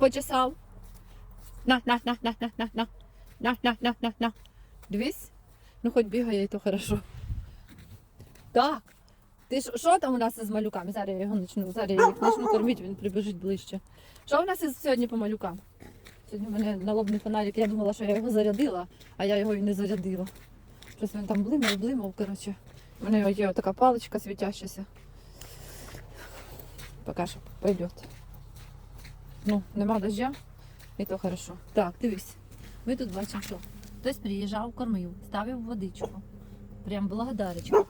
почесав. На, на, на, на, на, на, на. На, на, на, на, на. Дивись. Ну хоч бігає, то хорошо. Так. Ти ж що там у нас із малюками? Зараз я його почну. Зараз я їх почну кормити, він прибіжить ближче. Що у нас із сьогодні по малюкам? Сьогодні в мене налобний фонарик, я думала, що я його зарядила, а я його і не зарядила. Щось він там блимав, блимав, коротше. У мене є така паличка світящася. Поки що пойдет. Ну, нема дождя, і то хорошо. Так, дивись. Ми тут бачимо, що хтось приїжджав, кормив, ставив водичку. Прям благодарочка.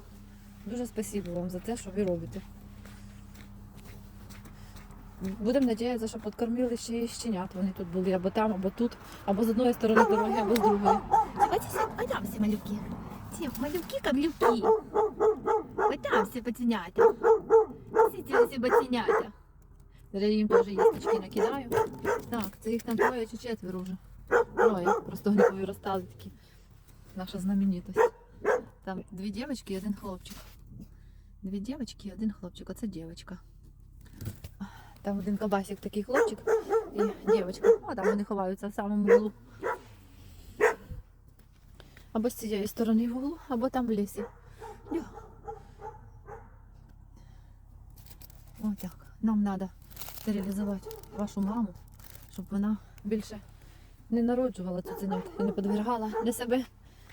Дуже спасибо вам за те, що ви робите. Будемо надіятися, що підкормили ще і щенят. Вони тут були або там, або тут, або з одної сторони дороги, або з другої. Ось там всі малюки. Ці малюки камлюки. Ось там всі пацінята. Всі ці всі пацінята. Зараз їм теж їсточки накидаю. Так, це їх там троє чи четверо вже. Троє. Просто вони повиростали такі. Наша знаменитость. Там дві дівчатки і один хлопчик. Дві дівчатки і один хлопчик. Оце дівчатка. Там один кабасик такий хлопчик і дівчатка. А там вони ховаються в самому углу. Або з цієї сторони в углу, або там в лісі. Отак. Нам треба стерилізувати вашу маму, щоб вона більше не народжувала цуценят і не подвергала ні себе,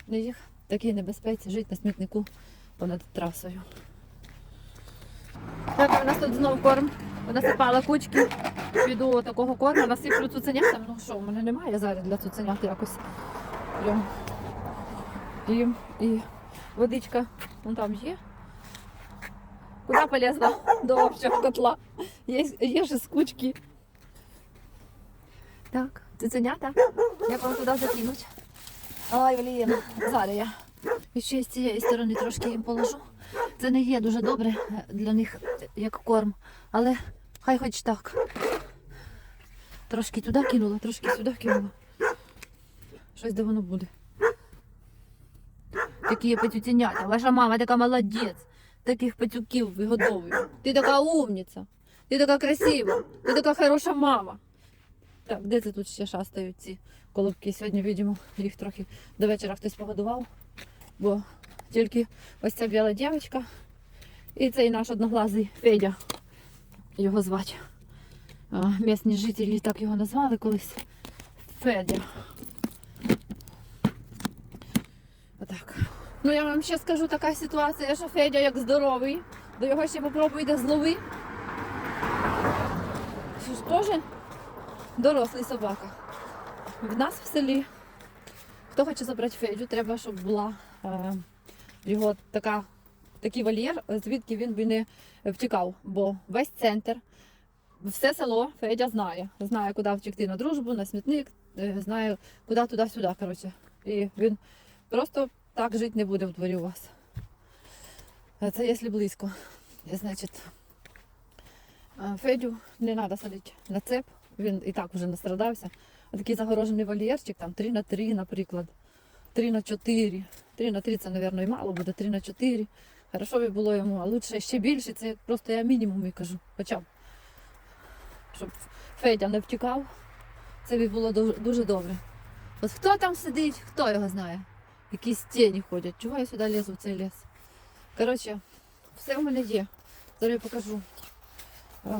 ні їх такій небезпеці жити на смітнику понад трасою. Так, у нас тут знов корм. Насипала кучки. Піду такого корму, насиплю цуценятам. Ну що, в мене немає зараз для цуценят якось. Прям. І, і водичка вон там є. Куда полезла? До общего котла. Є, є ж з кучки. Так, цуценята. Як вам туди закинуть? Ой, блін, зараз я. І ще з цієї сторони трошки їм положу. Це не є дуже добре е, для них е, як корм, але хай хоч так. Трошки туди кинула, трошки сюди кинула. Щось де воно буде. Такі пацюценята. Ваша мама така молодець. Таких пацюків вигодовує. Ти така умниця. Ти така красива. Ти така хороша мама. Так, де це тут ще шастають ці колобки? Сьогодні, видимо, їх трохи до вечора хтось погодував. Бо тільки ось ця біла дівчинка і цей наш одноглазий Федя. Його звати. Місні жителі так його назвали колись. Федя. Отак. Ну я вам ще скажу така ситуація, що Федя як здоровий, до його ще попробуйте злови. Що ж теж дорослий собака. В нас в селі, хто хоче забрати Федю, треба, щоб була е, його така, такий вольєр, звідки він би не втікав. Бо весь центр, все село Федя знає. Знає, куди втекти на дружбу, на смітник, е, знає, куди туди-сюди. коротше. І він просто так жити не буде в дворі у вас. А Це якщо близько. Значить, Федю не треба садити на цеп, він і так вже настрадався. А такий загорожений вольєрчик, там 3 на 3, наприклад, 3 на 4. 3 на 3 це, мабуть, і мало буде, 3 на 4. Хорошо би було йому, а лучше ще більше, це просто я мінімум і кажу. Хоча щоб Федя не втікав, це би було дуже добре. От хто там сидить, хто його знає. Якісь тіні ходять. Чого я сюди лізу в цей ліс? Коротше, все в мене є. Зараз я покажу.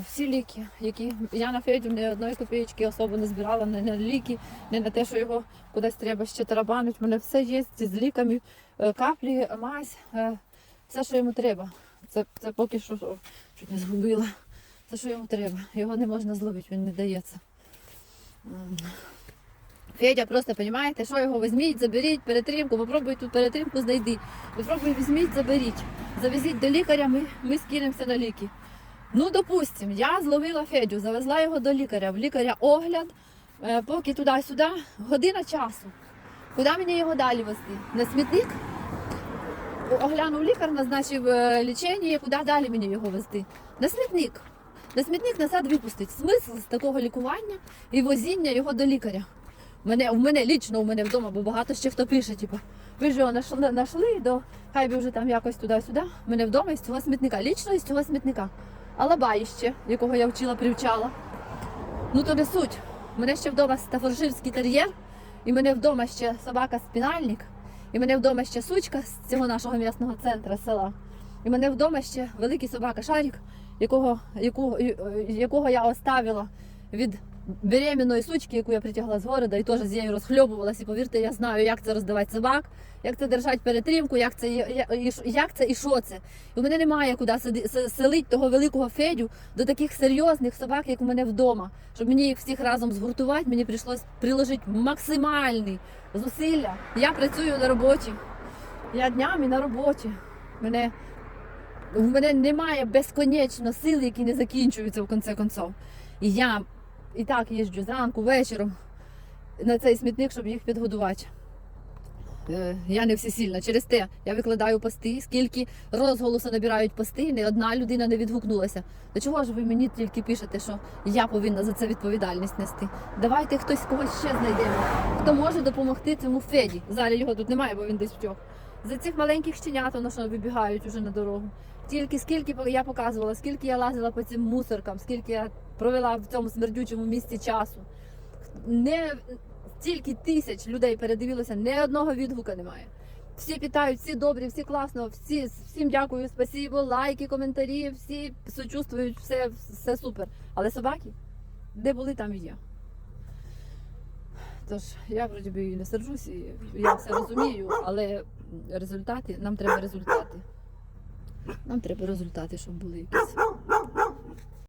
Всі ліки, які я на Федю ні одної копійки особо не збирала, не на ліки, не на те, що його кудись треба ще тарабанити. У мене все є з ліками, е, каплі, мазь, е, все, що йому треба. Це, це поки що чуть не згубила. Це, що йому треба. Його не можна зловити, він не дається. Федя просто, розумієте, що його візьміть, заберіть перетримку, попробуй тут перетримку знайди. Попробуй візьміть, заберіть. Завезіть до лікаря, ми, ми скинемося на ліки. Ну, допустим, я зловила Федю, завезла його до лікаря. В лікаря огляд, е, поки туди-сюди, година часу. Куди мені його далі везти? На смітник? Оглянув лікар, назначив е, лічення, куди далі мені його везти? На смітник. На смітник назад випустить. Смисл з такого лікування і возіння його до лікаря. Мене, в мене лічно у мене вдома, бо багато ще хто пише, типу, ви ж його нашли, нашли до хай би вже там якось туди-сюди. Мене вдома із цього смітника. Лічно із цього смітника. Алабаїще, якого я вчила, привчала. Ну то не суть. У мене ще вдома стафорширський тер'єр, і мене вдома ще собака спінальник, і мене вдома ще сучка з цього нашого м'ясного центру села. І мене вдома ще великий собака Шарік, якого, яку, якого я оставила від беременної сучки, яку я притягла з города, і теж з нею розхльобувалась. І повірте, я знаю, як це роздавати собак, як це держати перетримку, як це, як це і що це. І у мене немає куди сиди- с- селить того великого Федю до таких серйозних собак, як у мене вдома. Щоб мені їх всіх разом згуртувати, мені прийшлось приложити максимальні зусилля. Я працюю на роботі. Я днями на роботі. Мене, в мене немає безконечно сил, які не закінчуються в кінці концов. І я і так їжджу зранку, вечором на цей смітник, щоб їх підгодувати. Е, Я не всесильна. Через те я викладаю пости, скільки розголосу набирають пости, не одна людина не відгукнулася. До чого ж ви мені тільки пишете, що я повинна за це відповідальність нести? Давайте хтось когось ще знайдемо, хто може допомогти цьому Феді. Зараз його тут немає, бо він десь втік. За цих маленьких щенят, воно що вибігають уже на дорогу. Тільки скільки я показувала, скільки я лазила по цим мусоркам, скільки я провела в цьому смердючому місці часу. Не стільки тисяч людей передивилося, ні одного відгука немає. Всі питають, всі добрі, всі класно, всі, всім дякую, спасибо, лайки, коментарі, всі сочувствують, все, все супер. Але собаки, де були, там і є. Тож я вроді би не сержусь, і я все розумію, але результати, нам треба результати. Нам треба результати, щоб були якісь.